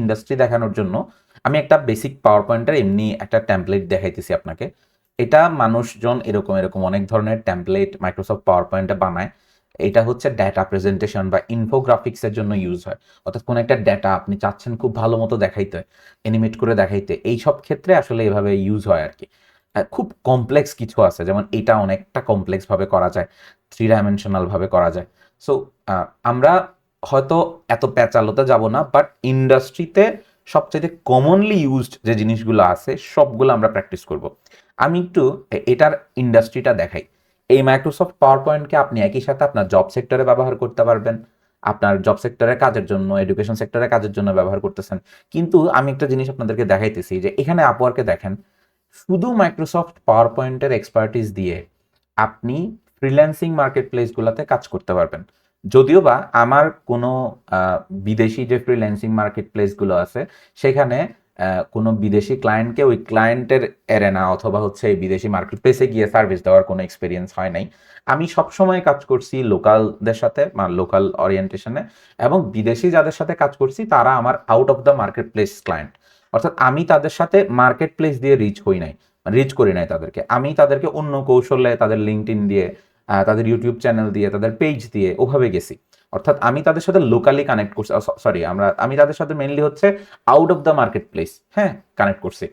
Industry দেখানোর জন্য, আমি একটা বেসিক পাওয়ার পয়েন্টের এমনি একটা টেমপ্লেট দেখাইতেছি আপনাকে। এটা মানুষজন এরকম এরকম অনেক ধরনের টেমপ্লেট মাইক্রোসফট পাওয়ার পয়েন্টে বানায়। এটা হচ্ছে ডেটা প্রেজেন্টেশন বা ইনফোগ্রাফিক্সের জন্য ইউজ হয়। অর্থাৎ কোনো একটা ডেটা আপনি চাচ্ছেন খুব ভালো মতো দেখাইতে এনিমেট করে দেখাইতে, এই সব ক্ষেত্রে আসলে এভাবে ইউজ হয় আর কি খুব কমপ্লেক্স কিছু আছে, যেমন এটা অনেকটা কমপ্লেক্স ভাবে করা যায় থ্রি ডাইমেনশনাল ভাবে করা যায়। সো আমরা হয়তো এত প্যাচালোতে যাব না বাট ইন্ডাস্ট্রিতে সবচেয়ে কমনলি ইউজড যে জিনিসগুলো আছে, সবগুলো আমরা প্র্যাকটিস করব। আমি একটু এটার ইন্ডাস্ট্রিটা দেখাই। এই মাইক্রোসফট পাওয়ার পয়েন্টকে আপনি একই সাথে আপনার জব সেক্টরে ব্যবহার করতে পারবেন, আপনার জব সেক্টরের কাজের জন্য এডুকেশন সেক্টরের কাজের জন্য ব্যবহার করতেছেন। কিন্তু আমি একটা জিনিস আপনাদেরকে দেখাইতেছি যে, এখানে আপওয়ার্কে দেখেন, শুধু মাইক্রোসফট পাওয়ার পয়েন্টের এক্সপার্টিস দিয়ে আপনি ফ্রিল্যান্সিং মার্কেট প্লেসগুলোতে কাজ করতে পারবেন। যদিও বা আমার কোনো বিদেশি যে ফ্রিল্যান্সিং মার্কেট প্লেসগুলো আছে সেখানে কোনো বিদেশি ক্লায়েন্টকে ওই ক্লায়েন্টের এরেনা অথবা হচ্ছে এই বিদেশি মার্কেট প্লেসে গিয়ে সার্ভিস দেওয়ার কোনো এক্সপিরিয়েন্স হয় নাই। আমি সবসময় কাজ করছি লোকালদের সাথে লোকাল ওরিয়েন্টেশনে এবং বিদেশি যাদের সাথে কাজ করছি তারা আমার out of the market place client অর্থাৎ আমি তাদের সাথে মার্কেট প্লেস দিয়ে রিচ হই নাই রিচ করি নাই তাদেরকে। আমি তাদেরকে অন্য কৌশলে তাদের লিঙ্কড দিয়ে আহ, তাদের ইউটিউব চ্যানেল দিয়ে, তাদের পেজ দিয়ে ওভাবে গেছি। অর্থাৎ আমি তাদের সাথে লোকালি কানেক্ট করছি সরি আমরা, আমি তাদের সাথে মেনলি হচ্ছে out of the market place হ্যাঁ কানেক্ট করছি।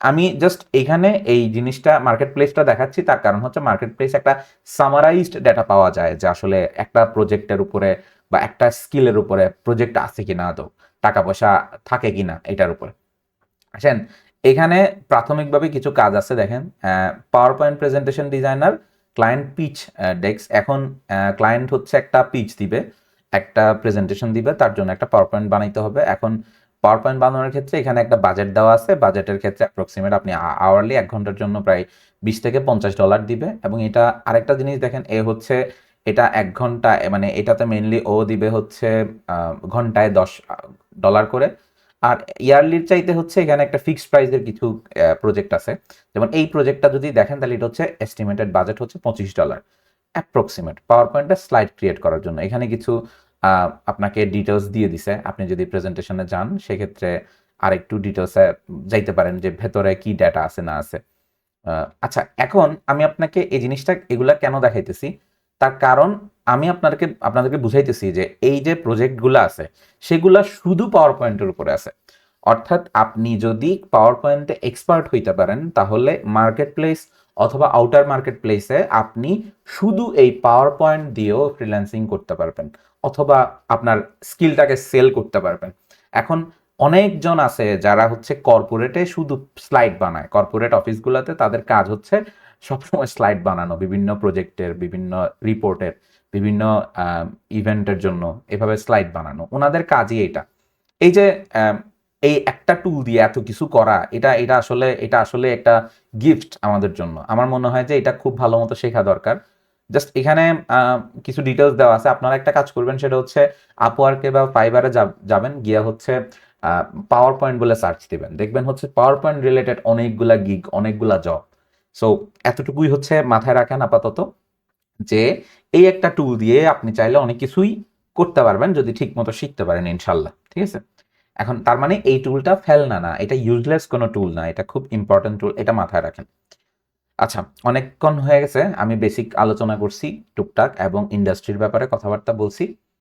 আমি জাস্ট এখানে এই জিনিসটা মার্কেট প্লেসটা দেখাচ্ছি, তার কারণ হচ্ছে মার্কেট প্লেস একটা সামারাইজড ডেটা পাওয়া যায় যে আসলে একটা প্রজেক্টের উপরে বা একটা স্কিলের উপরে প্রজেক্ট আছে কিনা আদৌ টাকা পয়সা থাকে কিনা এটার উপরে। আসেন, এখানে প্রাথমিকভাবে কিছু কাজ আছে, দেখেন power point presentation designer client pitch desk এখন ক্লায়েন্ট হচ্ছে একটা পিচ দিবে, একটা প্রেজেন্টেশন দিবে, তার জন্য একটা পাওয়ার পয়েন্ট বানাইতে হবে। এখন পাওয়ার পয়েন্ট বানানোর ক্ষেত্রে এখানে একটা বাজেট দেওয়া আছে বাজেটের ক্ষেত্রে অ্যাপ্রক্সিমেট আপনি আওয়ারলি এক ঘণ্টার জন্য প্রায় বিশ থেকে পঞ্চাশ ডলার দিবে এবং এটা আরেকটা জিনিস দেখেন, এ হচ্ছে এটা এক ঘণ্টা মানে এটাতে মেনলি ও দিবে হচ্ছে ঘন্টায় দশ ডলার করে। আর ইয়ারলির চাইতে হচ্ছে এখানে একটা ফিক্সড প্রাইসের কিছু প্রজেক্ট আছে। যেমন এই প্রজেক্টটা যদি দেখেন, তাহলে এটা হচ্ছে এস্টিমেটেড বাজেট হচ্ছে পঁচিশ ডলার অ্যাপ্রক্সিমেট পাওয়ার পয়েন্টে স্লাইড ক্রিয়েট করার জন্য। এখানে কিছু আপনাকে ডিটেলস দিয়ে দিছে। আপনি যদি প্রেজেন্টেশনে যান, সেক্ষেত্রে আরেকটু ডিটেলসে যাইতে পারেন যে ভেতরে কি ডেটা আছে, না আছে। আচ্ছা এখন আমি আপনাকে এই জিনিসটা, এগুলা কেন দেখাইতেছি? তার কারণ আমি আপনাদেরকে আপনাদেরকে বুঝাইতেছি যে এই যে প্রজেক্টগুলো আছে, সেগুলা শুধু পাওয়ার পয়েন্টের উপরে আছে। অর্থাৎ আপনি যদি পাওয়ার পয়েন্টে এক্সপার্ট হইতে পারেন, তাহলে মার্কেট প্লেস অথবা আউটার মার্কেট প্লেসে আপনি শুধু এই পাওয়ার পয়েন্ট দিয়েও ফ্রিল্যান্সিং করতে পারবেন, অথবা আপনার স্কিলটাকে সেল করতে পারবেন। এখন অনেকজন আছে যারা হচ্ছে কর্পোরেটে শুধু স্লাইড বানায়। কর্পোরেট অফিসগুলোতে তাদের কাজ হচ্ছে সবসময় স্লাইড বানানো, বিভিন্ন প্রজেক্টের বিভিন্ন রিপোর্টের বিভিন্ন ইভেন্টের জন্য এভাবে স্লাইড বানানো। ওনাদের কাজই এটা। এই যে এই একটা টুল দিয়ে এত কিছু করা, এটা এটা আসলে এটা আসলে একটা গিফট আমাদের জন্য। আমার মনে হয় যে এটা খুব ভালো মতো শেখা দরকার। জাস্ট এখানে কিছু ডিটেলস দেওয়া আছে। আপনারা একটা কাজ করবেন, সেটা হচ্ছে আপওয়ার্কে বা ফাইবারে যাবেন, গিয়া হচ্ছে পাওয়ার পয়েন্ট বলে সার্চ দিবেন। দেখবেন হচ্ছে পাওয়ার পয়েন্ট রিলেটেড অনেকগুলা গিগ অনেকগুলা জব সো এতটুকুই হচ্ছে মাথায় রাখেন আপাতত। যে এই একটা টুল দিয়ে আপনি চাইলে অনেক কিছুই করতে পারবেন যদি ঠিক মতো শিখতে পারেন ইনশাল্লাহ ঠিক আছে? এখন তার মানে এই টুলটা ফেলনা না, এটা ইউজলেস কোনো টুল না, এটা খুব ইম্পর্টেন্ট টুল এটা মাথায় রাখেন। আচ্ছা অনেকক্ষণ হয়ে গেছে, আমি বেসিক আলোচনা করছি টুকটাক এবং ইন্ডাস্ট্রির ব্যাপারে কথাবার্তা বলছি।